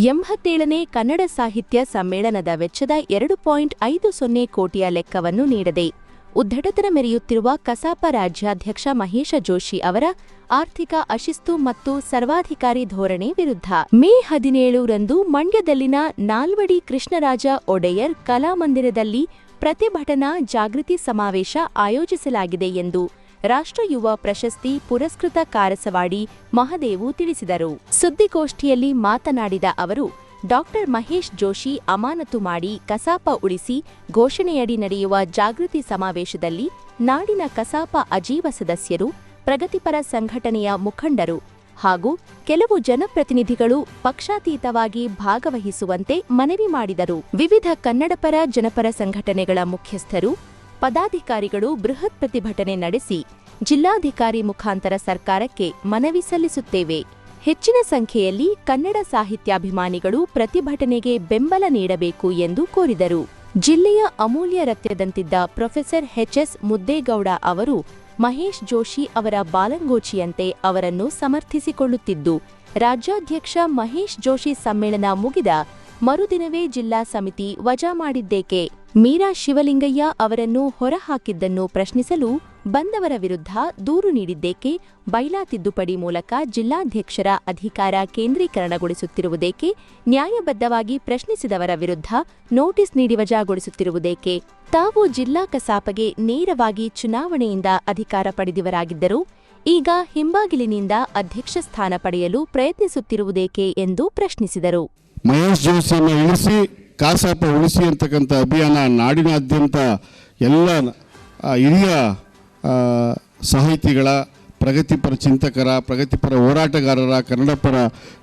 ಎಂಬತ್ತೇಳನೇ ಕನ್ನಡ ಸಾಹಿತ್ಯ ಸಮ್ಮೇಳನದ ವೆಚ್ಚದ ಎರಡು ಪಾಯಿಂಟ್ ಐದು ಸೊನ್ನೆ ಕೋಟಿಯ ಲೆಕ್ಕವನ್ನು ನೀಡದೆ ಉದ್ದಟತನ ಮೆರೆಯುತ್ತಿರುವ ಕಸಾಪ ರಾಜ್ಯಾಧ್ಯಕ್ಷ ಮಹೇಶ ಜೋಶಿ ಅವರ ಆರ್ಥಿಕ ಅಶಿಸ್ತು ಮತ್ತು ಸರ್ವಾಧಿಕಾರಿ ಧೋರಣೆ ವಿರುದ್ಧ ಮೇ ಹದಿನೇಳರಂದು ಮಂಡ್ಯದಲ್ಲಿನ ನಾಲ್ವಡಿ ಕೃಷ್ಣರಾಜ ಒಡೆಯರ್ ಕಲಾಮಂದಿರದಲ್ಲಿ ಪ್ರತಿಭಟನಾ ಜಾಗೃತಿ ಸಮಾವೇಶ ಆಯೋಜಿಸಲಾಗಿದೆ ಎಂದು ರಾಷ್ಟ್ರ ಯುವ ಪ್ರಶಸ್ತಿ ಪುರಸ್ಕೃತ ಕಾರಸವಾಡಿ ಮಹದೇವು ತಿಳಿಸಿದರು. ಸುದ್ದಿಗೋಷ್ಠಿಯಲ್ಲಿ ಮಾತನಾಡಿದ ಅವರು ಡಾಕ್ಟರ್ ಮಹೇಶ್ ಜೋಶಿ ಅಮಾನತು ಮಾಡಿ ಕಸಾಪ ಉಳಿಸಿ ಘೋಷಣೆಯಡಿ ನಡೆಯುವ ಜಾಗೃತಿ ಸಮಾವೇಶದಲ್ಲಿ ನಾಡಿನ ಕಸಾಪ ಅಜೀವ ಸದಸ್ಯರು, ಪ್ರಗತಿಪರ ಸಂಘಟನೆಯ ಮುಖಂಡರು ಹಾಗೂ ಕೆಲವು ಜನಪ್ರತಿನಿಧಿಗಳು ಪಕ್ಷಾತೀತವಾಗಿ ಭಾಗವಹಿಸುವಂತೆ ಮನವಿ ಮಾಡಿದರು. ವಿವಿಧ ಕನ್ನಡಪರ ಜನಪರ ಸಂಘಟನೆಗಳ ಮುಖ್ಯಸ್ಥರು ಪದಾಧಿಕಾರಿಗಳು ಬೃಹತ್ ಪ್ರತಿಭಟನೆ ನಡೆಸಿ ಜಿಲ್ಲಾಧಿಕಾರಿ ಮುಖಾಂತರ ಸರ್ಕಾರಕ್ಕೆ ಮನವಿ ಸಲ್ಲಿಸುತ್ತೇವೆ. ಹೆಚ್ಚಿನ ಸಂಖ್ಯೆಯಲ್ಲಿ ಕನ್ನಡ ಸಾಹಿತ್ಯಾಭಿಮಾನಿಗಳು ಪ್ರತಿಭಟನೆಗೆ ಬೆಂಬಲ ನೀಡಬೇಕು ಎಂದು ಕೋರಿದರು. ಜಿಲ್ಲೆಯ ಅಮೂಲ್ಯ ರತ್ಯದಂತಿದ್ದ ಪ್ರೊಫೆಸರ್ ಎಚ್ಎಸ್ ಮುದ್ದೇಗೌಡ ಅವರು ಮಹೇಶ್ ಜೋಶಿ ಅವರ ಬಾಲಂಗೋಚಿಯಂತೆ ಅವರನ್ನು ಸಮರ್ಥಿಸಿಕೊಳ್ಳುತ್ತಿದ್ದು, ರಾಜ್ಯಾಧ್ಯಕ್ಷ ಮಹೇಶ್ ಜೋಶಿ ಸಮ್ಮೇಳನ ಮುಗಿದ ಮರುದಿನವೇ ಜಿಲ್ಲಾ ಸಮಿತಿ ವಜಾ ಮಾಡಿದ್ದೇಕೆ? ಮೀರಾ ಶಿವಲಿಂಗಯ್ಯ ಅವರನ್ನು ಹೊರಹಾಕಿದ್ದನ್ನು ಪ್ರಶ್ನಿಸಲು ಬಂದವರ ವಿರುದ್ಧ ದೂರು ನೀಡಿದ್ದೇಕೆ? ಬೈಲಾ ತಿದ್ದುಪಡಿ ಮೂಲಕ ಜಿಲ್ಲಾಧ್ಯಕ್ಷರ ಅಧಿಕಾರ ಕೇಂದ್ರೀಕರಣಗೊಳಿಸುತ್ತಿರುವುದೇಕೆ? ನ್ಯಾಯಬದ್ಧವಾಗಿ ಪ್ರಶ್ನಿಸಿದವರ ವಿರುದ್ಧ ನೋಟಿಸ್ ನೀಡಿ ವಜಾಗೊಳಿಸುತ್ತಿರುವುದೇಕೆ? ತಾವು ಜಿಲ್ಲಾ ಕಸಾಪಗೆ ನೇರವಾಗಿ ಚುನಾವಣೆಯಿಂದ ಅಧಿಕಾರ ಪಡೆದಿವರಾಗಿದ್ದರು ಈಗ ಹಿಂಬಾಗಿಲಿನಿಂದ ಅಧ್ಯಕ್ಷ ಸ್ಥಾನ ಪಡೆಯಲು ಪ್ರಯತ್ನಿಸುತ್ತಿರುವುದೇಕೆ ಎಂದು ಪ್ರಶ್ನಿಸಿದರು. ಮಹೇಶ್ ಜೋಶಿಯನ್ನು ಇಳಿಸಿ ಕಾಸಾಪ ಉಳಿಸಿ ಅಂತಕ್ಕಂಥ ಅಭಿಯಾನ ನಾಡಿನಾದ್ಯಂತ ಎಲ್ಲ ಹಿರಿಯ ಸಾಹಿತಿಗಳ, ಪ್ರಗತಿಪರ ಚಿಂತಕರ, ಪ್ರಗತಿಪರ ಹೋರಾಟಗಾರರ, ಕನ್ನಡಪರ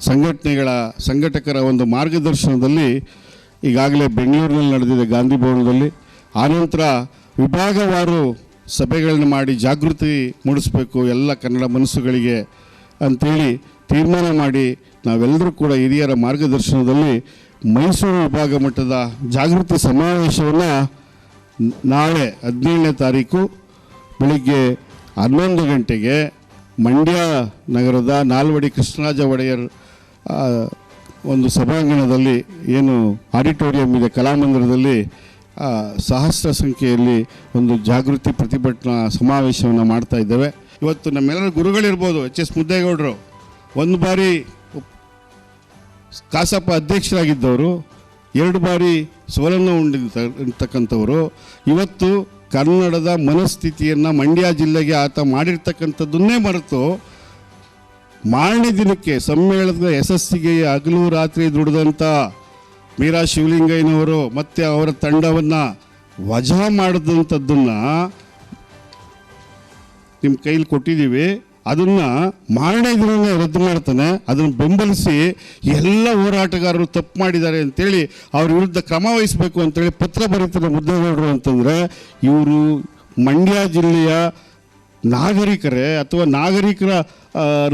ಸಂಘಟನೆಗಳ, ಸಂಘಟಕರ ಒಂದು ಮಾರ್ಗದರ್ಶನದಲ್ಲಿ ಈಗಾಗಲೇ ಬೆಂಗಳೂರಿನಲ್ಲಿ ನಡೆದಿದೆ ಗಾಂಧಿ ಭವನದಲ್ಲಿ. ಆನಂತರ ವಿಭಾಗವಾರು ಸಭೆಗಳನ್ನು ಮಾಡಿ ಜಾಗೃತಿ ಮೂಡಿಸಬೇಕು ಎಲ್ಲ ಕನ್ನಡ ಮನಸ್ಸುಗಳಿಗೆ ಅಂಥೇಳಿ ತೀರ್ಮಾನ ಮಾಡಿ ನಾವೆಲ್ಲರೂ ಕೂಡ ಹಿರಿಯರ ಮಾರ್ಗದರ್ಶನದಲ್ಲಿ ಮೈಸೂರು ವಿಭಾಗ ಮಟ್ಟದ ಜಾಗೃತಿ ಸಮಾವೇಶವನ್ನು ನಾಳೆ ಹದಿನೇಳನೇ ತಾರೀಕು ಬೆಳಿಗ್ಗೆ ಹನ್ನೊಂದು ಗಂಟೆಗೆ ಮಂಡ್ಯ ನಗರದ ನಾಲ್ವಡಿ ಕೃಷ್ಣರಾಜ ಒಡೆಯರ್ ಒಂದು ಸಭಾಂಗಣದಲ್ಲಿ ಏನು ಆಡಿಟೋರಿಯಂ ಇದೆ, ಕಲಾಮಂದಿರದಲ್ಲಿ ಸಹಸ್ರ ಸಂಖ್ಯೆಯಲ್ಲಿ ಒಂದು ಜಾಗೃತಿ ಪ್ರತಿಭಟನಾ ಸಮಾವೇಶವನ್ನು ಮಾಡ್ತಾ ಇದ್ದೇವೆ. ಇವತ್ತು ನಮ್ಮೆಲ್ಲರೂ ಗುರುಗಳಿರ್ಬೋದು ಎಚ್ ಎಸ್ ಮುದ್ದೇಗೌಡರು. ಒಂದು ಬಾರಿ ಕಾಸಪ್ಪ ಅಧ್ಯಕ್ಷರಾಗಿದ್ದವರು, ಎರಡು ಬಾರಿ ಸೋಲನ್ನು ಉಂಡಿರ್ತಕ್ಕಂಥವರು, ಇವತ್ತು ಕನ್ನಡದ ಮನಸ್ಥಿತಿಯನ್ನು ಮಂಡ್ಯ ಜಿಲ್ಲೆಗೆ ಆತ ಮಾಡಿರ್ತಕ್ಕಂಥದ್ದನ್ನೇ ಮರೆತು ಮಾರನೇ ದಿನಕ್ಕೆ ಸಮ್ಮೇಳನದ ಯಶಸ್ಸಿಗೆ ಹಗಲು ರಾತ್ರಿ ದುಡಿದಂಥ ಮೀರಾ ಶಿವಲಿಂಗಯ್ಯನವರು ಮತ್ತು ಅವರ ತಂಡವನ್ನು ವಜಾ ಮಾಡಿದಂಥದ್ದನ್ನು ನಿಮ್ಮ ಕೈಲಿ ಕೊಟ್ಟಿದ್ದೀವಿ. ಅದನ್ನು ಮಾರನೇ ದಿನನೇ ರದ್ದು ಮಾಡ್ತಾನೆ. ಅದನ್ನು ಬೆಂಬಲಿಸಿ ಎಲ್ಲ ಹೋರಾಟಗಾರರು ತಪ್ಪು ಮಾಡಿದ್ದಾರೆ ಅಂತೇಳಿ ಅವ್ರ ವಿರುದ್ಧ ಕ್ರಮ ವಹಿಸಬೇಕು ಅಂತೇಳಿ ಪತ್ರ ಬರೀತಾರೆ ಮುದ್ದೇಗೌಡರು ಅಂತಂದರೆ ಇವರು ಮಂಡ್ಯ ಜಿಲ್ಲೆಯ ನಾಗರಿಕರೇ ಅಥವಾ ನಾಗರಿಕರ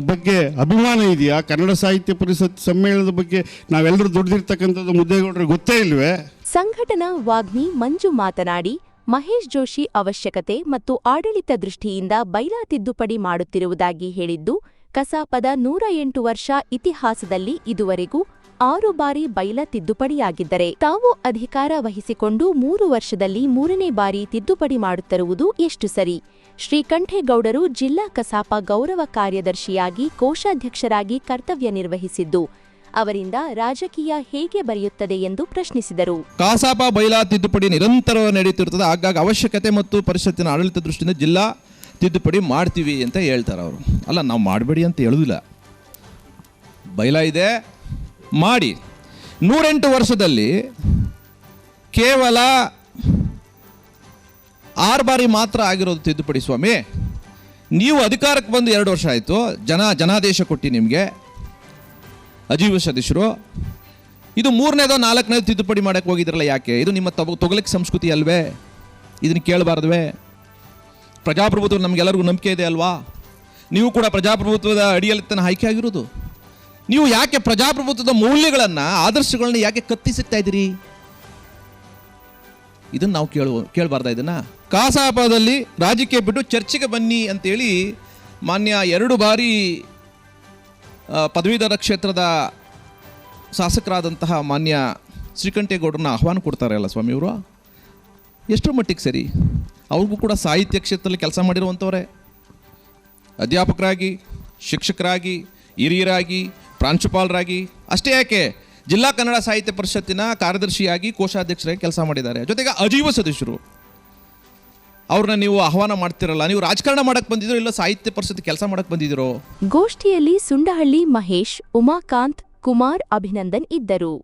ಬಗ್ಗೆ ಅಭಿಮಾನ ಇದೆಯಾ? ಕನ್ನಡ ಸಾಹಿತ್ಯ ಪರಿಷತ್ ಸಮ್ಮೇಳನದ ಬಗ್ಗೆ ನಾವೆಲ್ಲರೂ ದುಡ್ದಿರ್ತಕ್ಕಂಥದ್ದು ಮುದ್ದೇಗೌಡರಿಗೆ ಗೊತ್ತೇ ಇಲ್ವೇ? ಸಂಘಟನಾ ವಾಗ್ಮಿ ಮಂಜು ಮಾತನಾಡಿ ಮಹೇಶ್ ಜೋಶಿ ಅವಶ್ಯಕತೆ ಮತ್ತು ಆಡಳಿತ ದೃಷ್ಟಿಯಿಂದ ಬೈಲಾ ತಿದ್ದುಪಡಿ ಮಾಡುತ್ತಿರುವುದಾಗಿ ಹೇಳಿದ್ದು, ಕಸಾಪದ ನೂರ ಎಂಟು ವರ್ಷ ಇತಿಹಾಸದಲ್ಲಿ ಇದುವರೆಗೂ ಆರು ಬಾರಿ ಬೈಲ ತಿದ್ದುಪಡಿಯಾಗಿದ್ದರೆ, ತಾವು ಅಧಿಕಾರ ವಹಿಸಿಕೊಂಡು ಮೂರು ವರ್ಷದಲ್ಲಿ ಮೂರನೇ ಬಾರಿ ತಿದ್ದುಪಡಿ ಮಾಡುತ್ತಿರುವುದು ಎಷ್ಟು ಸರಿ? ಶ್ರೀಕಂಠೇಗೌಡರು ಜಿಲ್ಲಾ ಕಸಾಪ ಗೌರವ ಕಾರ್ಯದರ್ಶಿಯಾಗಿ ಕೋಶಾಧ್ಯಕ್ಷರಾಗಿ ಕರ್ತವ್ಯ ನಿರ್ವಹಿಸಿದ್ದು ಅವರಿಂದ ರಾಜಕೀಯ ಹೇಗೆ ಬರೆಯುತ್ತದೆ ಎಂದು ಪ್ರಶ್ನಿಸಿದರು. ಕಾಸಾಪ ಬೈಲಾ ತಿದ್ದುಪಡಿ ನಿರಂತರ ನಡೆಯುತ್ತಿರುತ್ತದೆ. ಆಗಾಗ ಅವಶ್ಯಕತೆ ಮತ್ತು ಪರಿಷತ್ತಿನ ಆಡಳಿತ ದೃಷ್ಟಿಯಿಂದ ಜಿಲ್ಲಾ ತಿದ್ದುಪಡಿ ಮಾಡ್ತೀವಿ ಅಂತ ಹೇಳ್ತಾರೆ ಅವರು. ಅಲ್ಲ, ನಾವು ಮಾಡಬೇಡಿ ಅಂತ ಹೇಳುವುದಿಲ್ಲ ಬೈಲಾ ಇದೆ. ಮಾಡಿ. ನೂರೆಂಟು ವರ್ಷದಲ್ಲಿ ಕೇವಲ ಆರು ಬಾರಿ ಮಾತ್ರ ಆಗಿರೋದು ತಿದ್ದುಪಡಿ ಸ್ವಾಮಿ. ನೀವು ಅಧಿಕಾರಕ್ಕೆ ಬಂದು ಎರಡು ವರ್ಷ ಆಯಿತು. ಜನ, ಜನಾದೇಶ ಕೊಟ್ಟು ನಿಮಗೆ. ಅಜೀವ ಸದಸ್ಯರು ಇದು ಮೂರನೇದೋ ನಾಲ್ಕನೇದು ತಿದ್ದುಪಡಿ ಮಾಡಕ್ಕೆ ಹೋಗಿದ್ರಲ್ಲ ಯಾಕೆ? ಇದು ನಿಮ್ಮ ತಗೊ ತೊಗಲಿಕ್ಕೆ ಸಂಸ್ಕೃತಿ ಅಲ್ವೇ? ಇದನ್ನು ಕೇಳಬಾರ್ದುವೇ? ಪ್ರಜಾಪ್ರಭುತ್ವ ನಮಗೆಲ್ಲರಿಗೂ ನಂಬಿಕೆ ಇದೆ ಅಲ್ವಾ? ನೀವು ಕೂಡ ಪ್ರಜಾಪ್ರಭುತ್ವದ ಅಡಿಯಲ್ಲಿ ತನ್ನ ಆಯ್ಕೆ ಆಗಿರೋದು. ನೀವು ಯಾಕೆ ಪ್ರಜಾಪ್ರಭುತ್ವದ ಮೌಲ್ಯಗಳನ್ನು, ಆದರ್ಶಗಳನ್ನ ಯಾಕೆ ಕತ್ತಿಸುತ್ತಾ ಇದ್ದೀರಿ? ಇದನ್ನು ನಾವು ಕೇಳುವ ಕೇಳಬಾರ್ದ ಇದನ್ನು? ಕಾಸಾಪದಲ್ಲಿ ರಾಜಕೀಯ ಬಿಟ್ಟು ಚರ್ಚೆಗೆ ಬನ್ನಿ ಅಂತೇಳಿ ಮಾನ್ಯ ಎರಡು ಬಾರಿ ಪದವೀಧರ ಕ್ಷೇತ್ರದ ಶಾಸಕರಾದಂತಹ ಮಾನ್ಯ ಶ್ರೀಕಂಠೇಗೌಡರನ್ನ ಆಹ್ವಾನ ಕೊಡ್ತಾರಲ್ಲ ಸ್ವಾಮಿಯವರು ಎಷ್ಟರ ಮಟ್ಟಿಗೆ ಸರಿ? ಅವ್ರಿಗೂ ಕೂಡ ಸಾಹಿತ್ಯ ಕ್ಷೇತ್ರದಲ್ಲಿ ಕೆಲಸ ಮಾಡಿರುವಂಥವ್ರೆ ಅಧ್ಯಾಪಕರಾಗಿ, ಶಿಕ್ಷಕರಾಗಿ, ಹಿರಿಯರಾಗಿ, ಪ್ರಾಂಶುಪಾಲರಾಗಿ, ಅಷ್ಟೇ ಯಾಕೆ? ಜಿಲ್ಲಾ ಕನ್ನಡ ಸಾಹಿತ್ಯ ಪರಿಷತ್ತಿನ ಕಾರ್ಯದರ್ಶಿಯಾಗಿ ಕೋಶಾಧ್ಯಕ್ಷರಾಗಿ ಕೆಲಸ ಮಾಡಿದ್ದಾರೆ. ಜೊತೆಗೆ ಅಜೀವ ಸದಸ್ಯರು. ಅವ್ರನ್ನ ನೀವು ಆಹ್ವಾನ ಮಾಡ್ತಿರಲ್ಲ, ನೀವು ರಾಜಕಾರಣ ಮಾಡಕ್ ಬಂದಿದ್ರು ಇಲ್ಲ ಸಾಹಿತ್ಯ ಪರಿಷತ್ ಕೆಲಸ ಮಾಡಕ್ ಬಂದಿದ್ರು ಗೋಷ್ಠಿಯಲ್ಲಿ ಸುಂಡಹಳ್ಳಿ ಮಹೇಶ್, ಉಮಾಕಾಂತ್, ಕುಮಾರ್ ಅಭಿನಂದನ್ ಇದ್ದರು.